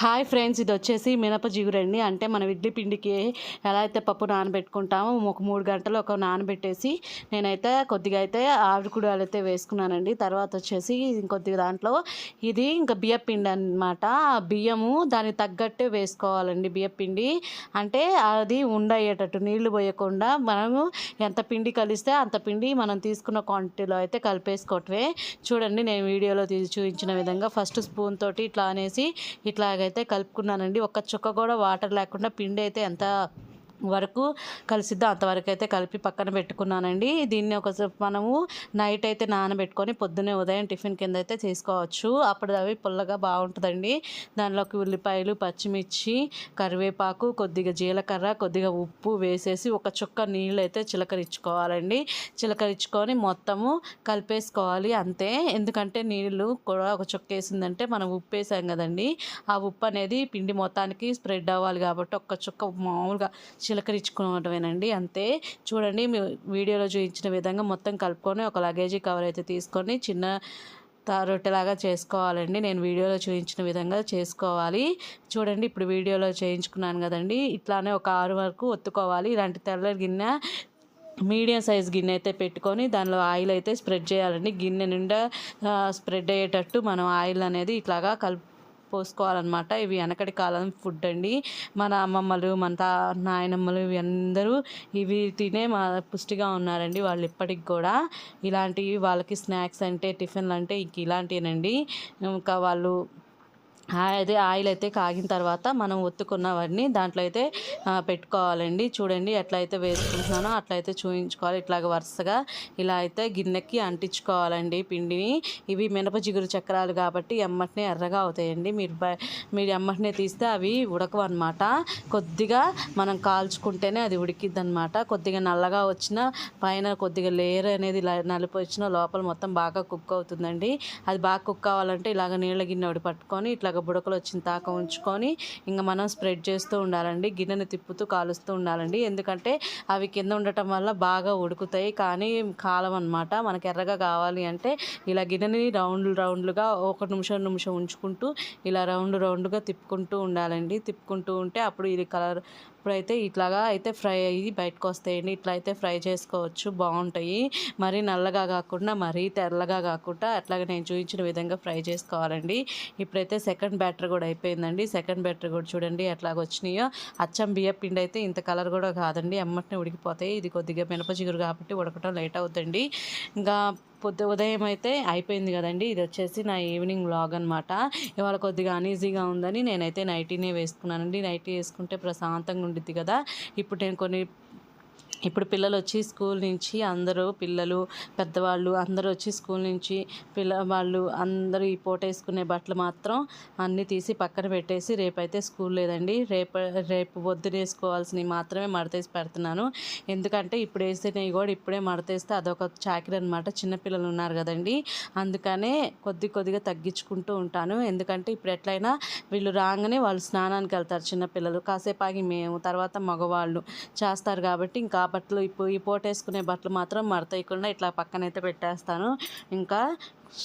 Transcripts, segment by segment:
Hi friends ఇది వచ్చేసి మినప జిగురండి. అంటే మనం ఇడ్లీ పిండికి ఎలా అయితే పప్పు నానబెట్టుకుంటామో ఒక మూడు గంటలు ఒక నానబెట్టేసి నేనైతే కొద్దిగా అయితే ఆవిరికుడాలు అయితే వేసుకున్నానండి. తర్వాత వచ్చేసి ఇంకొద్దిగా దాంట్లో ఇది ఇంకా బియ్య పిండి అనమాట బియ్యము దానికి తగ్గట్టే వేసుకోవాలండి బియ్య పిండి. అంటే అది ఉండయ్యేటట్టు నీళ్ళు పోయకుండా మనము ఎంత పిండి కలిస్తే అంత పిండి మనం తీసుకున్న క్వాంటిటీలో అయితే కలిపేసుకోవటమే. చూడండి నేను వీడియోలో తీసి చూపించిన విధంగా ఫస్ట్ స్పూన్ తోటి ఇట్లా అనేసి ఇట్లాగైతే అయితే కలుపుకున్నానండి. ఒక్క చుక్క కూడా వాటర్ లేకుండా పిండి అయితే ఎంత వరకు కలిసిద్దో? అంతవరకు అయితే కలిపి పక్కన పెట్టుకున్నానండి. దీన్ని ఒక మనము నైట్ అయితే నానబెట్టుకొని పొద్దున్నే ఉదయం టిఫిన్ కింద అయితే తీసుకోవచ్చు అప్పుడు అవి పుల్లగా బాగుంటుందండి. దానిలోకి ఉల్లిపాయలు పచ్చిమిర్చి కరివేపాకు కొద్దిగా జీలకర్ర కొద్దిగా ఉప్పు వేసేసి ఒక చుక్క నీళ్ళు అయితే చిలకరించుకోవాలండి. చిలకరించుకొని మొత్తము కలిపేసుకోవాలి అంతే. ఎందుకంటే నీళ్ళు కూడా ఒక చుక్క వేసిందంటే మనం ఉప్పు వేసాం కదండి. ఆ ఉప్పు అనేది పిండి మొత్తానికి స్ప్రెడ్ అవ్వాలి కాబట్టి ఒక్క చుక్క మామూలుగా చిలకరించుకోవటమేనండి అంతే. చూడండి మీ వీడియోలో చూపించిన విధంగా మొత్తం కలుపుకొని ఒక లగేజీ కవర్ అయితే తీసుకొని చిన్న రొట్టెలాగా చేసుకోవాలండి. నేను వీడియోలో చూపించిన విధంగా చేసుకోవాలి. చూడండి ఇప్పుడు వీడియోలో చేయించుకున్నాను కదండి. ఇట్లానే ఒక ఆరు వరకు ఒత్తుకోవాలి. ఇలాంటి తెల్ల గిన్నె మీడియం సైజ్ గిన్నె అయితే పెట్టుకొని దానిలో ఆయిల్ అయితే స్ప్రెడ్ చేయాలండి. గిన్నె నిండా స్ప్రెడ్ అయ్యేటట్టు మనం ఆయిల్ అనేది ఇట్లాగా కలుపు పోసుకోవాలన్నమాట. ఇవి వెనకటి కాలం ఫుడ్ అండి. మన అమ్మమ్మలు మన తా నాయనమ్మలు ఇవి అందరూ ఇవి తినే మా పుష్టిగా ఉన్నారండి వాళ్ళు ఇప్పటికి కూడా. ఇలాంటివి వాళ్ళకి స్నాక్స్ అంటే టిఫిన్లు అంటే ఇంక ఇలాంటివేనండి ఇంకా వాళ్ళు అదే ఆయిల్ అయితే కాగిన తర్వాత మనం ఒత్తుకున్నవన్నీ దాంట్లో అయితే పెట్టుకోవాలండి. చూడండి ఎట్లయితే వేసుకుంటున్నానో అట్లయితే చూయించుకోవాలి. ఇట్లాగ వరుసగా ఇలా అయితే గిన్నెకి అంటించుకోవాలండి పిండిని. ఇవి మినప జిగురు చక్రాలు కాబట్టి ఎమ్మటినే ఎర్రగా అవుతాయండి. మీరు మీరు ఎమ్మటినే తీస్తే అవి ఉడకవు అనమాట కొద్దిగా మనం కాల్చుకుంటేనే అది ఉడికిద్ది అనమాట కొద్దిగా నల్లగా వచ్చిన పైన కొద్దిగా లేయర్ అనేది నలిపి వచ్చిన లోపల మొత్తం బాగా కుక్ అవుతుందండి. అది బాగా కుక్ అవ్వాలంటే ఇలాగ నీళ్ళ గిన్నె ఒకటి పట్టుకొని ఇట్లాగ బుడకలు వచ్చిన దాకా ఉంచుకొని ఇంకా మనం స్ప్రెడ్ చేస్తూ ఉండాలండి. గిన్నెని తిప్పుతూ కాలుస్తూ ఉండాలండి. ఎందుకంటే అవి కింద ఉండటం వల్ల బాగా ఉడుకుతాయి. కానీ కాలం అనమాట మనకి ఎర్రగా కావాలి అంటే ఇలా గిన్నెని రౌండ్ రౌండ్లుగా ఒక నిమిషం నిమిషం ఉంచుకుంటూ ఇలా రౌండ్ రౌండ్గా తిప్పుకుంటూ ఉండాలండి. తిప్పుకుంటూ ఉంటే అప్పుడు ఇది కలర్ ఇప్పుడైతే ఇట్లాగా అయితే ఫ్రై అయ్యి బయటకు వస్తాయండి ఇట్లా అయితే ఫ్రై చేసుకోవచ్చు బాగుంటాయి మరీ నల్లగా కాకుండా మరీ తెల్లగా కాకుండా అట్లాగే నేను చూపించిన విధంగా ఫ్రై చేసుకోవాలండి. ఇప్పుడైతే సెకండ్ బ్యాటర్ కూడా అయిపోయిందండి. సెకండ్ బ్యాటర్ కూడా చూడండి ఎట్లాగ వచ్చినాయో అచ్చం బియ్య పిండి అయితే ఇంత కలర్ కూడా కాదండి. అమ్మటిని ఉడికిపోతాయి. ఇది కొద్దిగా మినప చిగురు కాబట్టి ఉడకటం లేట్ అవుతుంది ఇంకా పొద్దు ఉదయం అయితే అయిపోయింది కదండి. ఇది వచ్చేసి నా ఈవినింగ్ వ్లాగ్ అనమాట ఇవాళ కొద్దిగా అనీజీగా ఉందని నేనైతే నైటీనే వేసుకున్నానండి. నైటీ వేసుకుంటే ప్రశాంతంగా ఉండిద్ది కదా. ఇప్పుడు నేను కొన్ని ఇప్పుడు పిల్లలు వచ్చి స్కూల్ నుంచి అందరూ పిల్లలు పెద్దవాళ్ళు అందరూ వచ్చి స్కూల్ నుంచి పిల్ల వాళ్ళు అందరూ ఈ పూట వేసుకునే బట్టలు మాత్రం అన్నీ తీసి పక్కన పెట్టేసి రేపైతే స్కూల్ లేదండి. రేపు రేపు పొద్దున వేసుకోవాల్సినవి మాత్రమే మడతేసి పెడుతున్నాను. ఎందుకంటే ఇప్పుడు వేసినవి కూడా ఇప్పుడే మడతేస్తే అదొక చాకరీ అనమాట చిన్నపిల్లలు ఉన్నారు కదండి. అందుకనే కొద్ది కొద్దిగా తగ్గించుకుంటూ ఉంటాను. ఎందుకంటే ఇప్పుడు ఎట్లయినా వీళ్ళు రాగానే వాళ్ళు స్నానానికి వెళ్తారు చిన్నపిల్లలు కాసేపాగి మేము తర్వాత మగవాళ్ళు చేస్తారు కాబట్టి ఇంకా బట్టలు ఇప్పుడు ఈ పోటేసుకునే బట్టలు మాత్రం మడతయకుండా ఇట్లా పక్కనైతే పెట్టేస్తాను. ఇంకా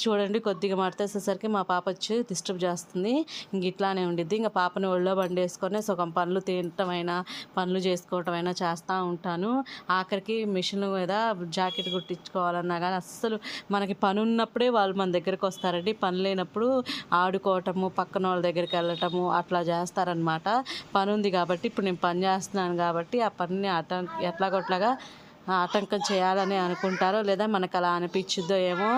చూడండి కొద్దిగా మడతేసేసరికి మా పాప వచ్చి డిస్టర్బ్ చేస్తుంది. ఇంక ఇట్లానే ఉండిద్ది. ఇంకా పాపని ఒళ్ళో బండి వేసుకొని సగం పనులు తినటమైనా పనులు చేసుకోవటమైనా చేస్తూ ఉంటాను. ఆఖరికి మిషన్ మీద జాకెట్ కుట్టించుకోవాలన్నా కానీ అస్సలు మనకి పని ఉన్నప్పుడే వాళ్ళు మన దగ్గరికి వస్తారండి. పని లేనప్పుడు ఆడుకోవటము పక్కన వాళ్ళ దగ్గరికి వెళ్ళటము అట్లా చేస్తారనమాట పని ఉంది కాబట్టి ఇప్పుడు నేను పని చేస్తున్నాను కాబట్టి ఆ పనిని అట ఎట్లాగొట్లాగా ఆటంకం చేయాలని అనుకుంటారో లేదా మనకు అలా అనిపించుద్దో ఏమో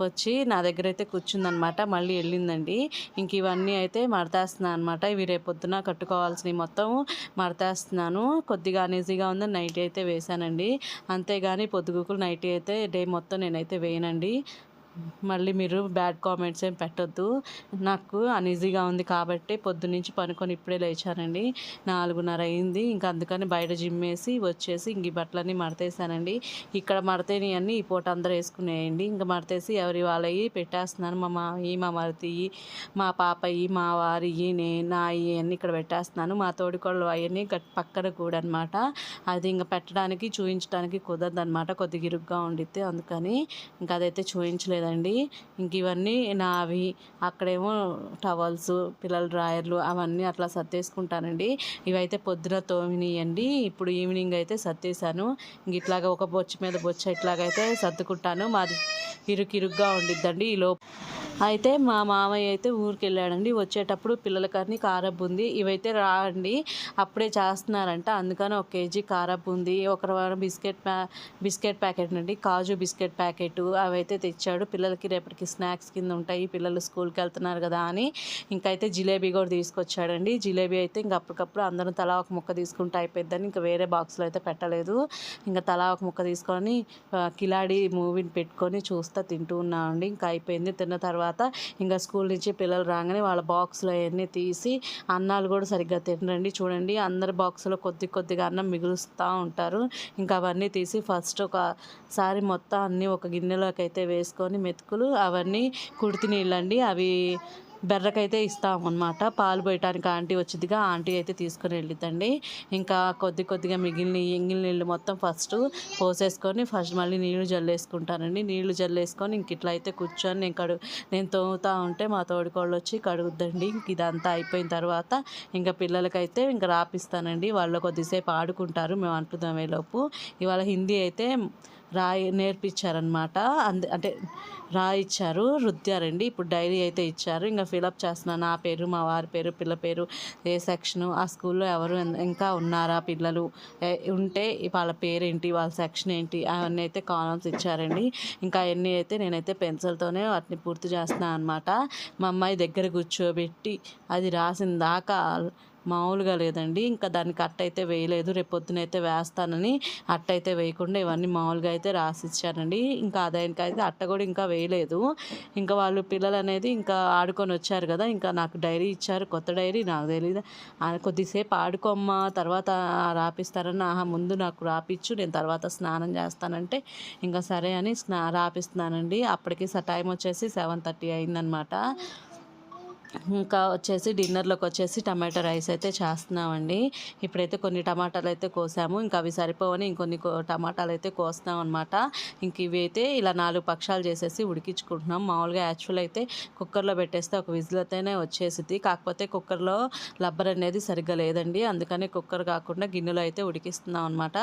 వచ్చి నా దగ్గర అయితే కూర్చుందనమాట. మళ్ళీ వెళ్ళిందండి. ఇంక ఇవన్నీ అయితే మడతేస్తున్నాను అనమాట. ఇవి రేపొద్దున కట్టుకోవాల్సినవి మొత్తం మడతేస్తున్నాను. కొద్దిగా అనేజీగా ఉందని నైట్ అయితే వేశానండి. అంతేగాని పొద్దుగుకులు నైట్ అయితే డే మొత్తం నేనైతే వేయనండి. మళ్ళీ మీరు బ్యాడ్ కామెంట్స్ ఏం పెట్టొద్దు. నాకు అన్ఈజీగా ఉంది కాబట్టి పొద్దున్నుంచి పనుకొని ఇప్పుడే లేచానండి. నాలుగున్నర అయింది. ఇంకా అందుకని బయట జిమ్ వేసి వచ్చేసి ఇంక ఈ బట్టలన్నీ మడతేసానండి. ఇక్కడ మడతేని అన్నీ ఈ పూట అందరూ వేసుకునేయండి. ఇంకా మడతేసి ఎవరి వాళ్ళవి పెట్టేస్తున్నాను. మా మావి మా మరితివి మా పాపయ్యి మా వారివి నేను నా అన్నీ ఇక్కడ పెట్టేస్తున్నాను. మా తోడికోళ్ళు అవన్నీ పక్కన కూడా అనమాట అది ఇంకా పెట్టడానికి చూపించడానికి కుదరదు అనమాట కొద్దిగా ఇరుగ్గా ఉండితే అందుకని ఇంకా అదైతే చూపించలేదు లేదండి ఇంక ఇవన్నీ నావి అక్కడేమో టవల్స్ పిల్లల డ్రాయర్లు అవన్నీ అట్లా సర్దేసుకుంటానండి. ఇవైతే పొద్దున తోమినియండి. ఇప్పుడు ఈవినింగ్ అయితే సర్దేశాను. ఇంక ఇట్లాగా ఒక బొచ్చు మీద బొచ్చు ఇట్లాగైతే సర్దుకుంటాను. మాది ఇరుకిరుగ్గా ఉండిద్దండి ఈ లోపు. అయితే మా మామయ్య అయితే ఊరికి వెళ్ళాడండి వచ్చేటప్పుడు పిల్లల కర్ని బూంది ఇవైతే రాండి. అప్పుడే చేస్తున్నారంట. అందుకని ఒక కేజీ కార ఒక వారం బిస్కెట్ ప్యా బిస్కెట్ ప్యాకెట్ అండి కాజు బిస్కెట్ ప్యాకెట్ అవైతే తెచ్చాడు. పిల్లలకి రేపటికి స్నాక్స్ కింద ఉంటాయి పిల్లలు స్కూల్కి వెళ్తున్నారు కదా అని ఇంకైతే జిలేబీ కూడా తీసుకొచ్చాడండి. జిలేబీ అయితే ఇంక అప్పటికప్పుడు అందరం తలా ఒక ముక్క తీసుకుంటే అయిపోద్దని ఇంకా వేరే బాక్స్లో అయితే పెట్టలేదు. ఇంకా తలా ఒక ముక్క తీసుకొని కిలాడి మూవీని పెట్టుకొని చూస్తా తింటూ ఉన్నామండి. ఇంకా అయిపోయింది. తిన్న తర్వాత తర్వాత ఇంకా స్కూల్ నుంచి పిల్లలు రాగానే వాళ్ళ బాక్స్లో అవన్నీ తీసి అన్నాలు కూడా సరిగ్గా తినరండి. చూడండి అందరి బాక్స్లో కొద్ది కొద్దిగా అన్నం మిగులుస్తూ ఉంటారు. ఇంకా అవన్నీ తీసి ఫస్ట్ ఒకసారి మొత్తం అన్నీ ఒక గిన్నెలోకి అయితే వేసుకొని మెతుకులు అవన్నీ కుడితి నీళ్ళండి. అవి బెర్రకైతే ఇస్తామన్నమాట. పాలు పోయటానికి ఆంటీ వచ్చిందిగా ఆంటీ అయితే తీసుకొని వెళ్ళిద్దండి. ఇంకా కొద్ది కొద్దిగా మిగిలిన ఎంగిలి నీళ్ళు మొత్తం ఫస్ట్ పోసేసుకొని ఫస్ట్ మళ్ళీ నీళ్ళు జల్లేసుకుంటానండి. నీళ్ళు జల్లేసుకొని ఇంక ఇట్లా అయితే కూర్చొని నేను కడు నేను తోముతా ఉంటే మా తోడికోళ్ళు వచ్చి కడుగుద్దండి. ఇంక ఇదంతా అయిపోయిన తర్వాత ఇంకా పిల్లలకైతే ఇంకా రాపిస్తానండి. వాళ్ళు కొద్దిసేపు ఆడుకుంటారు మేము అంటుదామేలోపు. ఇవాళ హిందీ అయితే రాయి నేర్పించారనమాట అంద అంటే రాయిచ్చారు రుద్దారండి. ఇప్పుడు డైరీ అయితే ఇచ్చారు. ఇంకా ఫిలప్ చేస్తున్నాను. నా పేరు మా వారి పేరు పిల్ల పేరు ఏ సెక్షను ఆ స్కూల్లో ఎవరు ఇంకా ఉన్నారా పిల్లలు? ఉంటే వాళ్ళ పేరేంటి వాళ్ళ సెక్షన్ ఏంటి అవన్నీ అయితే కాలమ్స్ ఇచ్చారండి. ఇంకా అవన్నీ అయితే నేనైతే పెన్సిల్తోనే వాటిని పూర్తి చేస్తున్నాను అనమాట మా అమ్మాయి దగ్గర కూర్చోబెట్టి అది రాసిన దాకా మామూలుగా లేదండి. ఇంకా దానికి అట్టయితే వేయలేదు. రేపు పొద్దున అయితే వేస్తానని అట్టయితే వేయకుండా ఇవన్నీ మామూలుగా అయితే రాసిచ్చానండి. ఇంకా దానికి అట్ట కూడా ఇంకా వేయలేదు. ఇంకా వాళ్ళు పిల్లలు అనేది ఇంకా ఆడుకొని వచ్చారు కదా ఇంకా నాకు డైరీ ఇచ్చారు. కొత్త డైరీ నాకు తెలియదు కొద్దిసేపు ఆడుకోమ్మా తర్వాత రాపిస్తారని ఆహా ముందు నాకు రాపిచ్చు నేను తర్వాత స్నానం చేస్తానంటే ఇంకా సరే అని స్నా రాపిస్తున్నానండి. అప్పటికి స టైం వచ్చేసి సెవెన్ థర్టీ అయిందనమాట. ఇంకా వచ్చేసి డిన్నర్లోకి వచ్చేసి టమాటా రైస్ అయితే చేస్తున్నామండి. ఇప్పుడైతే కొన్ని టమాటాలు అయితే కోసాము. ఇంకా అవి సరిపోవని ఇంకొన్ని కో- టమాటాలు అయితే కోస్తున్నాం అనమాట ఇంక ఇవి అయితే ఇలా నాలుగు పక్షాలు చేసేసి ఉడికించుకుంటున్నాం. మామూలుగా యాక్చువల్ అయితే కుక్కర్లో పెట్టేస్తే ఒక విజిల్ అయితేనే వచ్చేసింది కాకపోతే కుక్కర్లో లబ్బర్ అనేది సరిగ్గా లేదండి. అందుకని కుక్కర్ కాకుండా గిన్నెలో అయితే ఉడికిస్తున్నాం అనమాట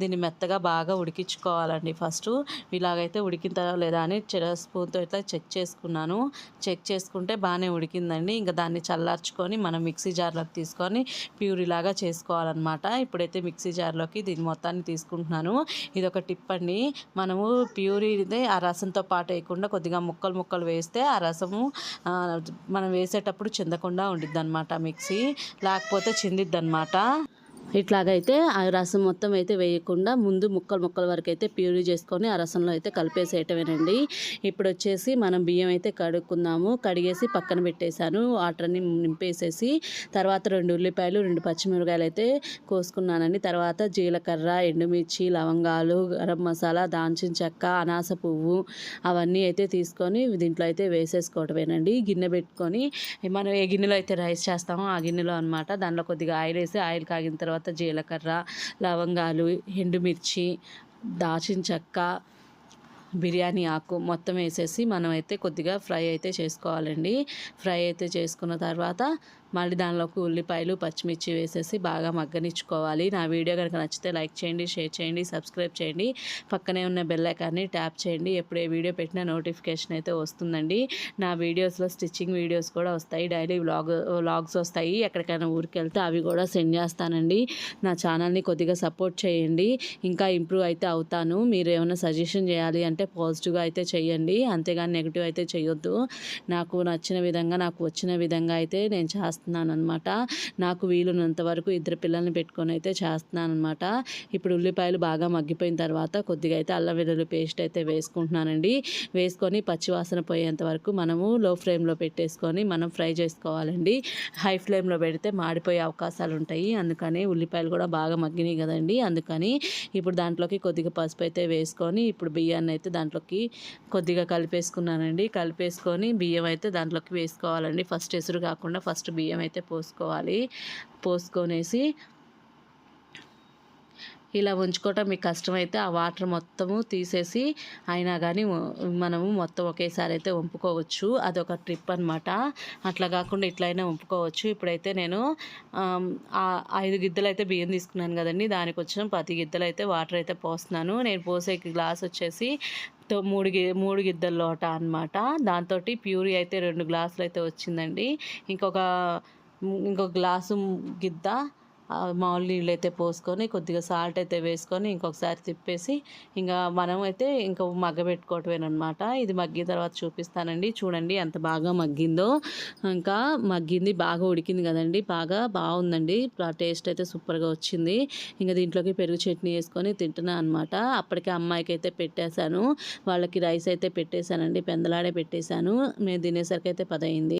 దీన్ని మెత్తగా బాగా ఉడికించుకోవాలండి ఫస్ట్. ఇలాగైతే ఉడికిందా లేదా అని స్పూన్తో అయితే చెక్ చేసుకున్నాను. చెక్ చేసుకుంటే బాగానే ఉడికిందండి. ఇంకా దాన్ని చల్లార్చుకొని మనం మిక్సీ జార్లోకి తీసుకొని ప్యూరీ లాగా చేసుకోవాలన్నమాట. ఇప్పుడైతే మిక్సీ జార్లోకి దీని మొత్తాన్ని తీసుకుంటున్నాను. ఇది ఒక టిప్ అండి. మనము ప్యూరీ ఆ రసంతో పాటు వేయకుండా కొద్దిగా ముక్కలు ముక్కలు వేస్తే ఆ రసము మనం వేసేటప్పుడు చిందకుండా ఉండిద్ది అనమాట మిక్సీ. లేకపోతే చిందిద్ది అనమాట ఇట్లాగైతే ఆ రసం మొత్తం అయితే వేయకుండా ముందు ముక్కలు ముక్కల వరకు అయితే ప్యూరీ చేసుకొని ఆ రసంలో అయితే కలిపేసేయటమేనండి. ఇప్పుడు వచ్చేసి మనం బియ్యం అయితే కడుక్కుందాము కడిగేసి పక్కన పెట్టేశాను. వాటర్ని నింపేసేసి తర్వాత రెండు ఉల్లిపాయలు రెండు పచ్చిమిరకాయలు అయితే కోసుకున్నానండి. తర్వాత జీలకర్ర ఎండుమిర్చి లవంగాలు గరం మసాలా దాల్చిన చెక్క అనాస పువ్వు అవన్నీ అయితే తీసుకొని దీంట్లో అయితే వేసేసుకోవటమేనండి. గిన్నె పెట్టుకొని మనం ఏ గిన్నెలో అయితే రైస్ చేస్తామో ఆ గిన్నెలో అనమాట దానిలో కొద్దిగా ఆయిల్ వేసి ఆయిల్ కాగిన తర్వాత తర్వాత జీలకర్ర లవంగాలు ఎండుమిర్చి దాచిన చెక్క బిర్యానీ ఆకు మొత్తం వేసేసి మనం అయితే కొద్దిగా ఫ్రై అయితే చేసుకోవాలండి. ఫ్రై అయితే చేసుకున్న తర్వాత మళ్ళీ దానిలోకి ఉల్లిపాయలు పచ్చిమిర్చి వేసేసి బాగా మగ్గనిచ్చుకోవాలి. నా వీడియో కనుక నచ్చితే లైక్ చేయండి షేర్ చేయండి సబ్స్క్రైబ్ చేయండి. పక్కనే ఉన్న బెల్లైకాన్ని ట్యాప్ చేయండి. ఎప్పుడు ఏ వీడియో పెట్టినా నోటిఫికేషన్ అయితే వస్తుందండి. నా వీడియోస్లో స్టిచ్చింగ్ వీడియోస్ కూడా వస్తాయి. డైలీ వ్లాగ్ వ్లాగ్స్ వస్తాయి. ఎక్కడికైనా ఊరికి వెళ్తే అవి కూడా సెండ్ చేస్తానండి. నా ఛానల్ని కొద్దిగా సపోర్ట్ చేయండి. ఇంకా ఇంప్రూవ్ అయితే అవుతాను. మీరు ఏమైనా సజెషన్ చేయాలి అంటే పాజిటివ్గా అయితే చేయండి అంతేగాని నెగిటివ్ అయితే చేయొద్దు నాకు నచ్చిన విధంగా నాకు వచ్చిన విధంగా అయితే నేను చేస్తాను. చేస్తున్నాను అనమాట నాకు వీలున్నంత వరకు ఇద్దరు పిల్లల్ని పెట్టుకొని అయితే చేస్తున్నాను అనమాట ఇప్పుడు ఉల్లిపాయలు బాగా మగ్గిపోయిన తర్వాత కొద్దిగా అయితే అల్లం వెల్లుల్లి పేస్ట్ అయితే వేసుకుంటున్నానండి. వేసుకొని పచ్చివాసన పోయేంత వరకు మనము లో ఫ్లేమ్లో పెట్టేసుకొని మనం ఫ్రై చేసుకోవాలండి. హై ఫ్లేమ్లో పెడితే మాడిపోయే అవకాశాలు ఉంటాయి. అందుకని ఉల్లిపాయలు కూడా బాగా మగ్గినాయి కదండి. అందుకని ఇప్పుడు దాంట్లోకి కొద్దిగా పసుపు అయితే వేసుకొని ఇప్పుడు బియ్యాన్ని అయితే దాంట్లోకి కొద్దిగా కలిపేసుకున్నానండి. కలిపేసుకొని బియ్యం అయితే దాంట్లోకి వేసుకోవాలండి. ఫస్ట్ ఎసురు కాకుండా ఫస్ట్ బియ్యం అయితే పోసుకోవాలి. పోసుకొనేసి ఇలా ఉంచుకోవటం మీకు కష్టమైతే ఆ వాటర్ మొత్తము తీసేసి అయినా కానీ మనము మొత్తం ఒకేసారి అయితే వంపుకోవచ్చు. అదొక ట్రిప్ అనమాట అట్లా కాకుండా ఇట్లయినా వంపుకోవచ్చు. ఇప్పుడైతే నేను ఐదు గిద్దలు అయితే బియ్యం తీసుకున్నాను కదండి. దానికి వచ్చిన పది గిద్దలు అయితే వాటర్ అయితే పోస్తున్నాను. నేను పోసే గ్లాస్ వచ్చేసి తో- మూడు గి మూడు గిద్దల లోట అనమాట దాంతో ప్యూరీ అయితే రెండు గ్లాసులు అయితే వచ్చిందండి. ఇంకొక ఇంకొక గ్లాసు గిద్ద మామూలు నీళ్ళు అయితే పోసుకొని కొద్దిగా సాల్ట్ అయితే వేసుకొని ఇంకొకసారి తిప్పేసి ఇంకా మనం అయితే ఇంకా మగ్గబెట్టుకోవటమేనమాట ఇది మగ్గిన తర్వాత చూపిస్తానండి. చూడండి ఎంత బాగా మగ్గిందో. ఇంకా మగ్గింది బాగా ఉడికింది కదండి. బాగా బాగుందండి. టేస్ట్ అయితే సూపర్గా వచ్చింది. ఇంకా దీంట్లోకి పెరుగు చట్నీ వేసుకొని తింటున్నాను అనమాట అప్పటికే అమ్మాయికి అయితే పెట్టేశాను. వాళ్ళకి రైస్ అయితే పెట్టేశానండి. పెందలాడే పెట్టేశాను. మేము తినేసరికి అయితే పదయింది